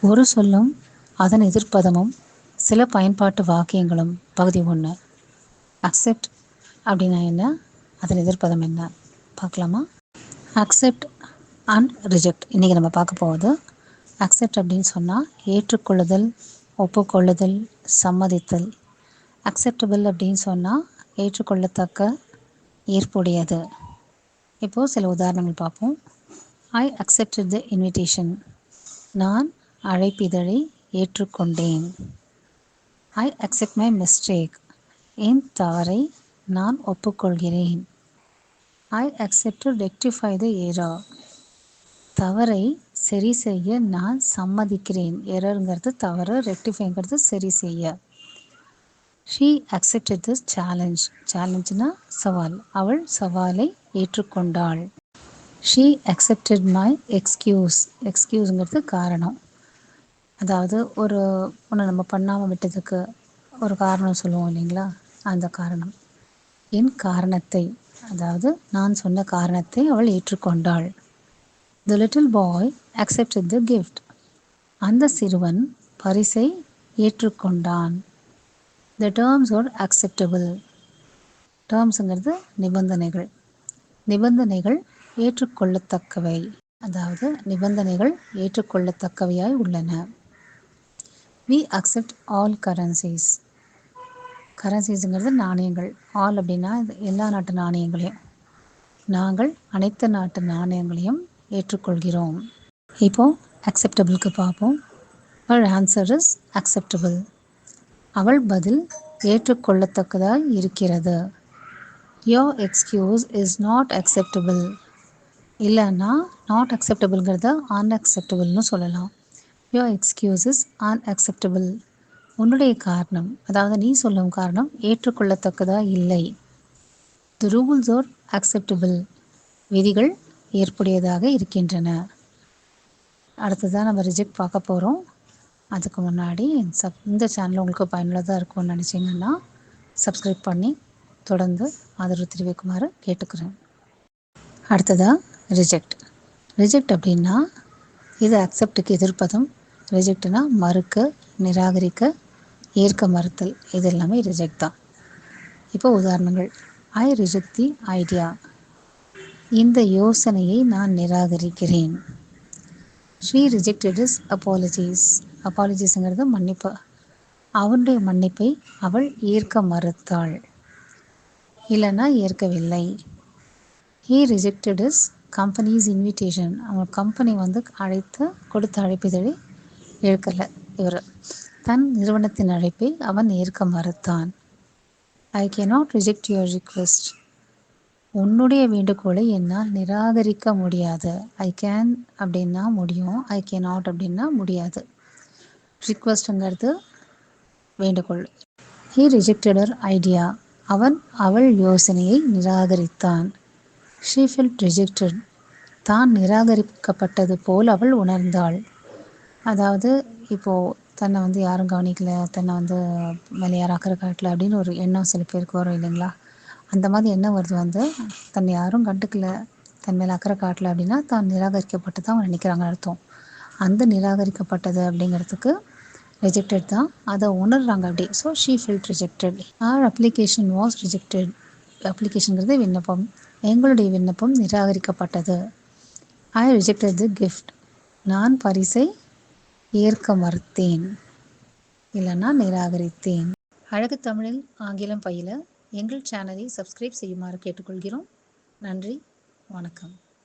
ஒரு சொல்லும் அதன் எதிர்ப்பதமும் சில பயன்பாட்டு வாக்கியங்களும். பகுதி ஒன்று அக்செப்ட் அப்படின்னா என்ன? அதன் எதிர்ப்பதம் என்ன? பார்க்கலாமா? அக்செப்ட் அண்ட் ரிஜெக்ட் இன்றைக்கி நம்ம பார்க்க போகுது அக்செப்ட் அப்படின்னு சொன்னால் ஏற்றுக்கொள்ளுதல் ஒப்புக்கொள்ளுதல் சம்மதித்தல். அக்செப்டபிள் அப்படின்னு சொன்னால் ஏற்றுக்கொள்ளத்தக்க ஏற்புடையது. இப்போது சில உதாரணங்கள் பார்ப்போம். ஐ அக்செப்டட் த இன்விடேஷன் நான் அழைப்பிதழை ஏற்றுக்கொண்டேன். ஐ அக்செப்ட் மை மிஸ்டேக் என் தவறை நான் ஒப்புக்கொள்கிறேன். I accept to rectify the error தவறை சரி செய்ய நான் சம்மதிக்கிறேன். எரருங்கிறது தவறு ரெக்டிஃபைங்கிறது சரி செய்ய. ஷீ அக்செப்டட் திஸ் சேலஞ்ச் சேலஞ்சுனா சவால். அவள் சவாலை ஏற்றுக்கொண்டாள். ஷீ அக்செப்டட் மை எக்ஸ்கியூஸ் எக்ஸ்கியூஸுங்கிறது காரணம். அதாவது ஒரு ஒன்று நம்ம பண்ணாமல் விட்டதுக்கு ஒரு காரணம் சொல்லுவோம் இல்லைங்களா? அந்த காரணம். என் காரணத்தை அதாவது நான் சொன்ன காரணத்தை அவள் ஏற்றுக்கொண்டாள். The little boy accepted the gift அந்த சிறுவன் பரிசை ஏற்றுக்கொண்டான். த டேர்ம்ஸ் ஆர் அக்செப்டபிள் டேர்ம்ஸுங்கிறது நிபந்தனைகள். நிபந்தனைகள் ஏற்றுக்கொள்ளத்தக்கவை. அதாவது நிபந்தனைகள் ஏற்றுக்கொள்ளத்தக்கவையாய் உள்ளன. வி அக்செப்ட் ஆல் கரன்சிஸ் கரன்சிஸுங்கிறது நாணயங்கள். ஆல் அப்படின்னா எல்லா நாட்டு நாணயங்களையும். நாங்கள் அனைத்து நாட்டு நாணயங்களையும் ஏற்றுக்கொள்கிறோம். இப்போது அக்செப்டபிளுக்கு பார்ப்போம். அவள் ஆன்சர் இஸ் அக்செப்டபிள் அவள் பதில் ஏற்றுக்கொள்ளத்தக்கதாய் இருக்கிறது. Your excuse is not acceptable இல்லைன்னா நாட் அக்செப்டபிள்ங்கிறத அன்அக்செப்டபிள்னு சொல்லலாம். யோ எக்ஸ்கியூசஸ் ஆன் அக்செப்டபிள் உன்னுடைய காரணம் அதாவது நீ சொல்லும் காரணம் ஏற்றுக்கொள்ளத்தக்கதா இல்லை. தி ரூல்ஸ் ஆர் அக்செப்டபிள் விதிகள் ஏற்புடையதாக இருக்கின்றன. அடுத்ததான் நம்ம ரிஜெக்ட் பார்க்க போகிறோம் அதுக்கு முன்னாடி சப் இந்த சேனல் உங்களுக்கு பயனுள்ளதாக இருக்கும்னு நினச்சிங்கன்னா சப்ஸ்கிரைப் பண்ணி தொடர்ந்து ஆதரவு தெரிவிக்குமாறு கேட்டுக்கிறேன். அடுத்ததாக ரிஜெக்ட் ரிஜெக்ட் அப்படின்னா இது அக்செப்டுக்கு எதிர்ப்பதும் ரிஜெக்ட்னா மறுக்க நிராகரிக்க ஏற்க மறுத்தல். இது எல்லாமே ரிஜெக்ட் தான். இப்போ உதாரணங்கள். ஐ ரிஜெக்ட் தி ஐடியா இந்த யோசனையை நான் நிராகரிக்கிறேன். ஷீ ரிஜெக்டட் இஸ் அப்பாலஜிஸ் அப்பாலஜிஸுங்கிறது மன்னிப்பு. அவனுடைய மன்னிப்பை அவள் ஏற்க மறுத்தாள். இல்லைன்னா ஏற்கவில்லை. He rejected his company's invitation அவன் கம்பெனி வந்து அழைத்து கொடுத்த அழைப்பிதழை இழுக்கல இவர் தன் நிறுவனத்தின் அழைப்பை அவன் ஏற்க மறுத்தான். I can not reject your request உன்னுடைய வேண்டுகோளை என்னால் நிராகரிக்க முடியாது. ஐ கேன் அப்படின்னா முடியும். ஐ கே நாட் அப்படின்னா முடியாது. ரிக்வெஸ்ட்டுங்கிறது வேண்டுகோள். ஹீ ரிஜெக்டடர் ஐடியா அவன் அவள் யோசனையை நிராகரித்தான். ஷீ ஃபெல்ட் ரிஜெக்டட் தான் நிராகரிக்கப்பட்டது போல் அவள் உணர்ந்தாள். அதாவது இப்போது தன்னை வந்து யாரும் கவனிக்கல தன்னை வந்து மேலே யாரும் அக்கறை காட்டல அப்படின்னு ஒரு எண்ணம் சில பேருக்கு வரும் இல்லைங்களா? அந்த மாதிரி எண்ணம் வருது வந்து தன்னை யாரும் கண்டுக்கல தன் மேலே அக்கறை காட்டல அப்படின்னா தான் நிராகரிக்கப்பட்டு தான் அவங்க நினைக்கிறாங்க அர்த்தம். அந்த நிராகரிக்கப்பட்டது அப்படிங்கிறதுக்கு ரிஜெக்டட் தான். அதை உணர்றாங்க அப்படி. So she felt rejected our application was rejected அப்ளிகேஷனுங்கிறது விண்ணப்பம். எங்களுடைய விண்ணப்பம் நிராகரிக்கப்பட்டது. ஐ ரிஜெக்டட் தி கிஃப்ட் நான் பரிசை ஏற்க மறுத்தேன் இல்லைன்னா நிராகரித்தேன். அழகு தமிழில் ஆங்கிலம் பயில எங்கள் சேனலை சப்ஸ்கிரைப் செய்யுமாறு கேட்டுக்கொள்கிறோம். நன்றி. வணக்கம்.